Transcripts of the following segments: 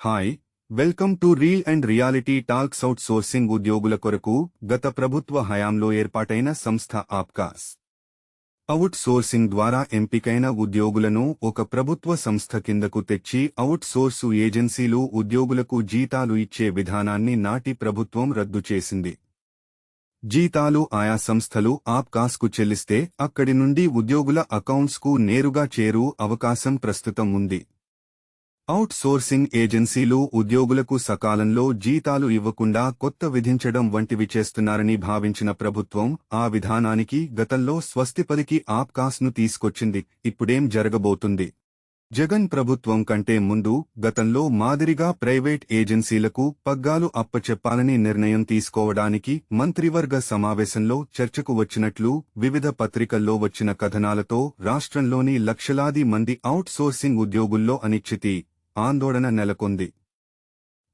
Hi welcome to reel and reality talks outsourcing ఉద్యోగుల కొరకు గత ప్రభుత్వ హయాంలో ఏర్పాటైన సంస్థ ఆప్కాస్ అవుట్ సోర్సింగ్ ద్వారా ఎంపికైన ఉద్యోగులను ఒక ప్రభుత్వ సంస్థ కిందకు తెచ్చి అవుట్ సోర్సు ఏజెన్సీలు ఉద్యోగులకు జీతాలు ఇచ్చే విధానాన్ని నాటి ప్రభుత్వం రద్దు చేసింది జీతాలు ఆయా సంస్థలు ఆప్కాస్కు చెల్లిస్తే అక్కడి నుండి ఉద్యోగుల అకౌంట్స్కు నేరుగా చేరు అవకాశం ప్రస్తుతం ఉంది అవుట్ సోర్సింగ్ ఏజెన్సీలు ఉద్యోగులకు సకాలంలో జీతాలు ఇవ్వకుండా కొత్త విధించడం వంటివి చేస్తున్నారని భావించిన ప్రభుత్వం ఆ విధానానికి గతంలో స్వస్తిపలికి ఆప్కాస్ను తీసుకొచ్చింది. ఇప్పుడేం జరగబోతుంది? జగన్ ప్రభుత్వం కంటే ముందు గతంలో మాదిరిగా ప్రైవేట్ ఏజెన్సీలకు పగ్గాలు అప్పచెప్పాలని నిర్ణయం తీసుకోవడానికి మంత్రివర్గ సమావేశంలో చర్చకు వచ్చినట్లు వివిధ పత్రికల్లో వచ్చిన కథనాలతో రాష్ట్రంలోని లక్షలాది మంది అవుట్ సోర్సింగ్ ఉద్యోగుల్లో అనిశ్చితి. ఆందోళన నెలకొంది.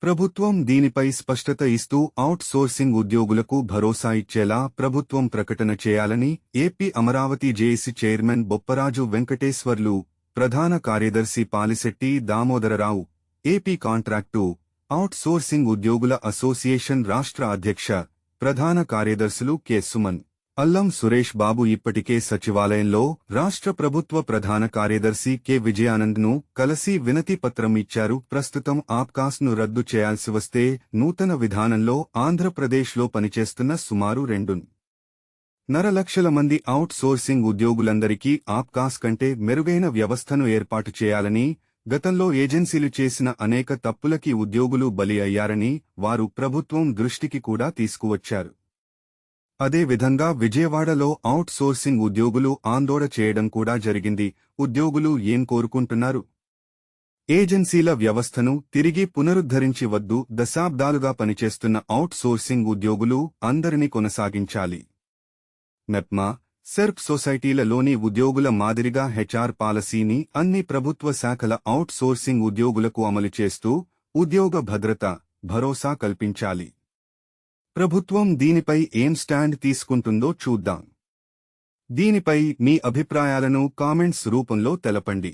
ప్రభుత్వం దీనిపై స్పష్టత ఇస్తూ అవుట్ సోర్సింగ్ ఉద్యోగులకు భరోసా ఇచ్చేలా ప్రభుత్వం ప్రకటన చేయాలని AP Amaravati JAC chairman Bopparaju Venkateswarlu ప్రధాన కార్యదర్శి Palisetti Damodararao AP contract outsourcing ఉద్యోగుల అసోసియేషన్ రాష్ట్ర అధ్యక్ష ప్రధాన కార్యదర్శులు కె సుమన్. అల్లం సురేష్ బాబు ఇప్పటికే సచివాలయంలో రాష్ట్ర ప్రభుత్వ ప్రధాన కార్యదర్శి కె. విజయానంద్ను కలిసి వినతి పత్రం ఇచ్చారు. ప్రస్తుతం ఆప్కాస్ను రద్దు చేయాల్సి వస్తే నూతన విధానంలో ఆంధ్రప్రదేశ్లో పనిచేస్తున్న సుమారు రెండు నర లక్షల మంది అవుట్ సోర్సింగ్ ఉద్యోగులందరికీ ఆప్కాస్ కంటే మెరుగైన వ్యవస్థను ఏర్పాటు చేయాలని గతంలో ఏజెన్సీలు చేసిన అనేక తప్పులకి ఉద్యోగులు బలి అయ్యారని వారు ప్రభుత్వం దృష్టికి కూడా తీసుకువచ్చారు. అదే విధంగా విజయవాడలో అవుట్ సోర్సింగ్ ఉద్యోగులు ఆందోళన చేయడం కూడా జరిగింది. ఉద్యోగులు ఏం కోరుకుంటున్నారు? ఏజెన్సీల వ్యవస్థను తిరిగి పునరుద్ధరించి వద్దు దశాబ్దాలుగా పనిచేస్తున్న అవుట్ సోర్సింగ్ ఉద్యోగులు అందరినీ కొనసాగించాలి. మెప్మా సెర్ప్ సొసైటీలలోని ఉద్యోగుల మాదిరిగా హెచ్ఆర్ పాలసీని అన్ని ప్రభుత్వ శాఖల అవుట్ సోర్సింగ్ ఉద్యోగులకు అమలు చేస్తూ ఉద్యోగ భద్రత భరోసా కల్పించాలి. ప్రభుత్వం దీనిపై ఏం స్టాండ్ తీసుకుంటుందో చూద్దాం. దీనిపై మీ అభిప్రాయాలను కామెంట్స్ రూపంలో తెలపండి.